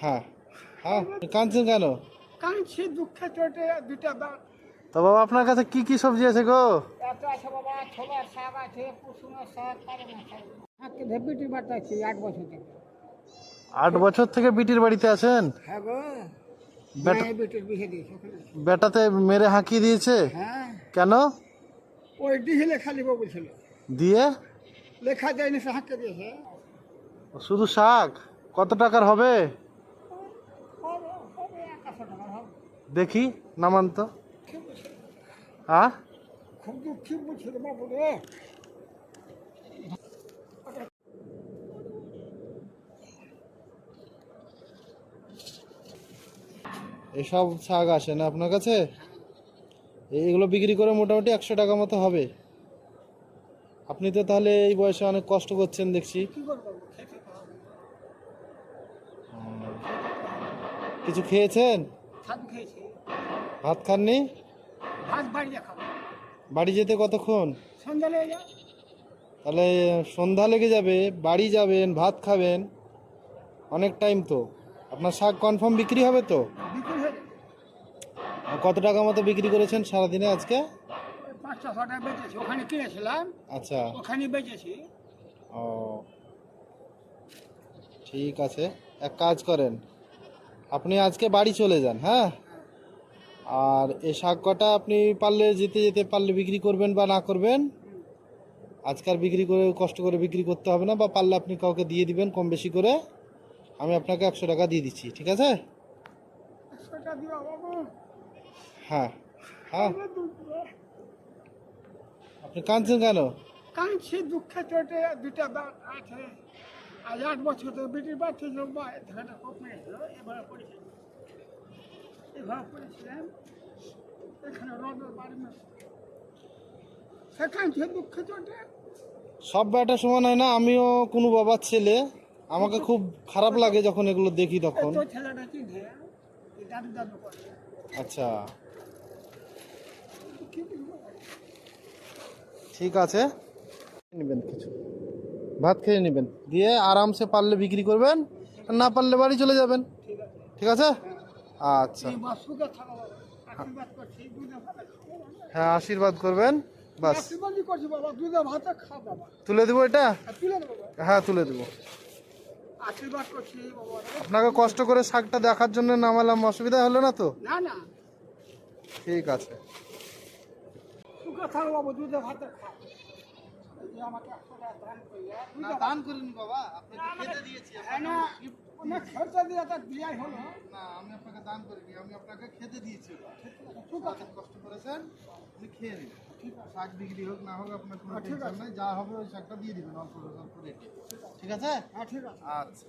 হ্যাঁ হ্যাঁ কাঁদছেন কেন? কাঁদছি দুঃখে চোটে দুটা তো বাবা আপনার কাছে কি কি সবজি আছে গো? একটা আছে বাবা ছোলার শাক আছে কুসুমের শাক ভেপিটি বাটাচ্ছি আট বছর থেকে। আট বছর থেকে বিটির বাড়িতে আছেন? হ্যাঁ গো। বেটাতে মেরে হাঁকিয়ে দিয়েছে? হ্যাঁ। কেন? ওই ডিহে লেখা লিব বলছিল। দিয়ে? লেখা যায়নি সে দিয়েছে। শুধু শাক? কত টাকার হবে? দেখি, নামান তো। হ্যাঁ এসব শাক আসে না আপনার কাছে? এইগুলো বিক্রি করে মোটামুটি একশো টাকা মতো হবে। আপনি তো তাহলে এই বয়সে অনেক কষ্ট করছেন দেখছি। কিছু খেয়েছেন? ভাত খাননি? বাড়ি যেতে কতক্ষণ? তাহলে সন্ধ্যা লেগে যাবে বাড়ি যাবেন ভাত খাবেন। অনেক টাইম তো। আপনার শাক কনফার্ম বিক্রি হবে তো? কত টাকা মতো বিক্রি করেছেন সারাদিনে আজকে? ওই পাঁচটা ছটা বেচেছি। ওখানে কিনেছিলাম। আচ্ছা। ওখানে বেচেছি। ও। ঠিক আছে। এক কাজ করেন। আপনি আজকে বাড়ি চলে যান হ্যাঁ? আর এই শাক কটা আপনি পারলে যেতে যেতে পারলে বিক্রি করবেন বা না করবেন আজকাল বিক্রি করে কষ্ট করে বিক্রি করতে হবে না বা পারলে আপনি কাউকে দিয়ে দিবেন কম বেশি করে। আমি আপনাকে একশো টাকা দিয়ে দিচ্ছি ঠিক আছে? হ্যাঁ হ্যাঁ। আপনি কাঁদছেন কেন? কাঁদছি দুঃখে চোটে দুটা আছে। আজ আট বছর তো বিটির বাচ্চা এখানে বাড়ি সব ব্যাটা সমান হয় না আমিও কোনো বাবার ছেলে। আমাকে খুব খারাপ লাগে যখন এগুলো দেখি তখন। আচ্ছা। ঠিক আছে। নেবেন কিছু। ভাত খেয়ে নেবেন। দিয়ে আরামসে পারলে বিক্রি করবেন আর না পারলে বাড়ি চলে যাবেন। ঠিক আছে? আচ্ছা। হ্যাঁ আশীর্বাদ করবেন বাস। তুলে দেবো এটা? হ্যাঁ তুলে দেবো আশীর্বাদ করছি বাবা। আপনাকে কষ্ট করে শাকটা দেখার জন্য নামালাম অসুবিধা হলো না তো? না না। ঠিক আছে। দান করিনি বাবা আপনাকে দিয়েছি হ্যাঁ অনেক খরচা দিয়ে হলো? না আমি আপনাকে দান করিনি আমি আপনাকে খেতে দিয়েছি। ঠিক আছে। কষ্ট করেছেন আপনি খেয়ে নিন। ঠিক আছে। শাক বিক্রি হোক না হোক আপনার কোনো হ্যাঁ, টেনশন নাই। যা হবে ওই শাকটা দিয়ে দিবেন অল্প অল্প রেটে ঠিক আছে? হ্যাঁ ঠিক আছে। আচ্ছা।